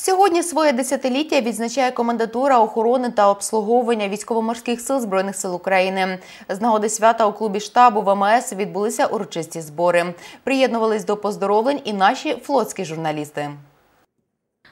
Сьогодні своє десятиліття відзначає комендатура охорони та обслуговування військово-морських сил збройних сил України. З нагоди свята у клубі штабу ВМС відбулися урочисті збори. Приєднувались до поздоровлень і наші флотські журналісти.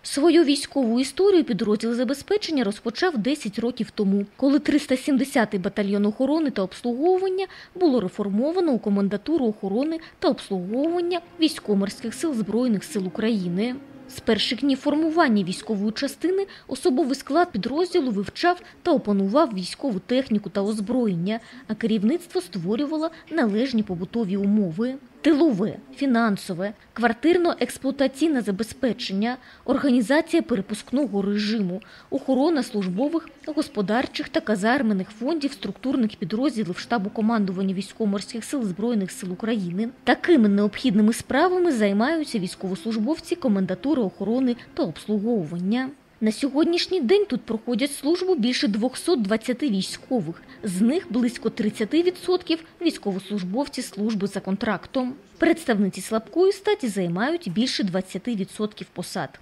Свою військову історію підрозділ забезпечення розпочав 10 років тому, коли 370-й батальйон охорони та обслуговування було реформовано у комендатуру охорони та обслуговування військово-морських сил Збройних сил України. З перших днів формування військової частини особовий склад підрозділу вивчав та опанував військову техніку та озброєння, а керівництво створювало належні побутові умови. Тилове, фінансове, квартирно-експлуатаційне забезпечення, організація перепускного режиму, охорона службових, господарчих та казармених фондів структурних підрозділів штабу командування військово-морських сил Збройних сил України. Такими необхідними справами займаються військовослужбовці комендатури охорони та обслуговування. На сьогоднішній день тут проходять службу більше 220 військових. З них близько 30% військовослужбовці служби за контрактом. Представниці слабкої статі займають більше 20% посад.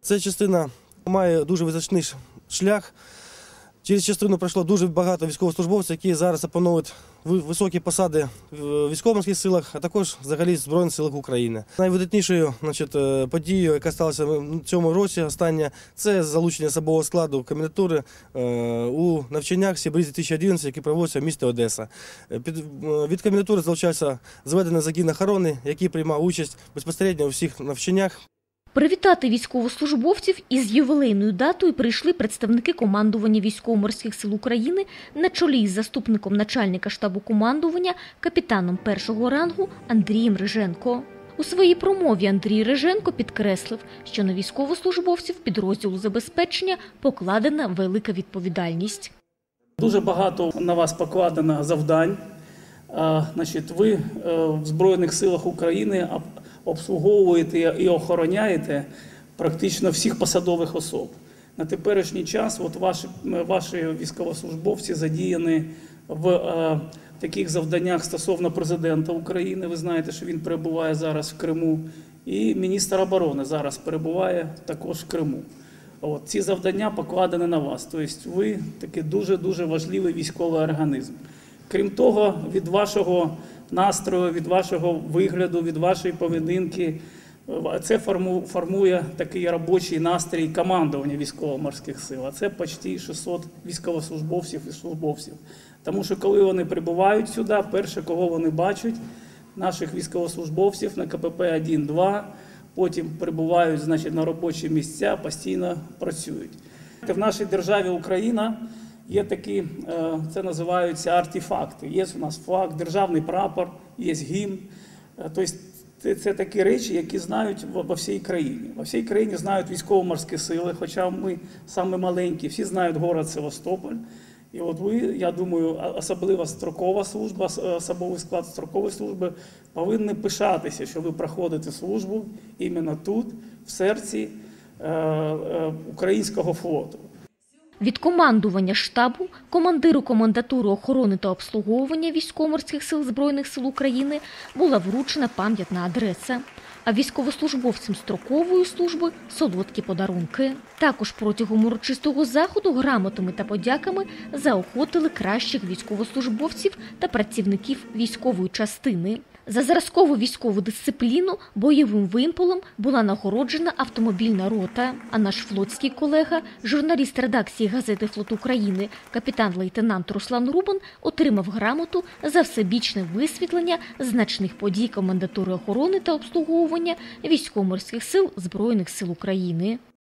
Ця частина має дуже визначний шлях. Через частину пройшло дуже багато військовослужбовців, які зараз опановують високі посади в військово-морських силах, а також взагалі в Збройних силах України. Найвидатнішою значить, е, подією, яка сталася в цьому році, остання, це залучення особового складу комендатури е, у навчаннях Сібрізі 2011, які проводяться в місті Одеса. Е, від комендатури залучався зведений загін охорони, який приймав участь безпосередньо у всіх навчаннях. Привітати військовослужбовців із ювілейною датою прийшли представники командування військово-морських сил України на чолі із заступником начальника штабу командування, капітаном першого рангу Андрієм Риженко. У своїй промові Андрій Риженко підкреслив, що на військовослужбовців підрозділу забезпечення покладена велика відповідальність. Дуже багато на вас покладено завдань. Значить, ви е, в Збройних силах України обслуговуєте і охороняєте практично всіх посадових особ. На теперішній час от ваші, ваші військовослужбовці задіяні в е, таких завданнях стосовно президента України. Ви знаєте, що він перебуває зараз в Криму, і міністр оборони зараз перебуває також в Криму. От, ці завдання покладені на вас. Тобто ви такий дуже-дуже важливий військовий організм. Крім того, від вашого настрою, від вашого вигляду, від вашої поведінки, е, це формує такий робочий настрій командування військово-морських сил. А це почти 600 військовослужбовців і службовців. Тому що коли вони прибувають сюди, перше, кого вони бачать, наших військовослужбовців на КПП 1-2, потім прибувають значить, на робочі місця, постійно працюють. В нашій державі Україна є такі, е, це називаються артефакти. Є у нас флаг, державний прапор, є гімн. Е, Тобто це, такі речі, які знають во всій країні. Во всій країні знають військово-морські сили, хоча ми саме маленькі, всі знають город Севастополь. І от ви, я думаю, а- особливо строкова служба, особовий склад строкової служби повинні пишатися, що ви проходите службу іменно тут, в серці е, українського флоту. Від командування штабу, командиру комендатури охорони та обслуговування військово-морських сил Збройних сил України була вручена пам'ятна адреса, а військовослужбовцям строкової служби солодкі подарунки. Також протягом урочистого заходу грамотами та подяками заохотили кращих військовослужбовців та працівників військової частини. За зразкову військову дисципліну бойовим вимполом була нагороджена автомобільна рота. А наш флотський колега, журналіст редакції газети Флот України, капітан-лейтенант Руслан Рубан, отримав грамоту за всебічне висвітлення значних подій комендатури охорони та обслуговування військово-морських сил Збройних сил України.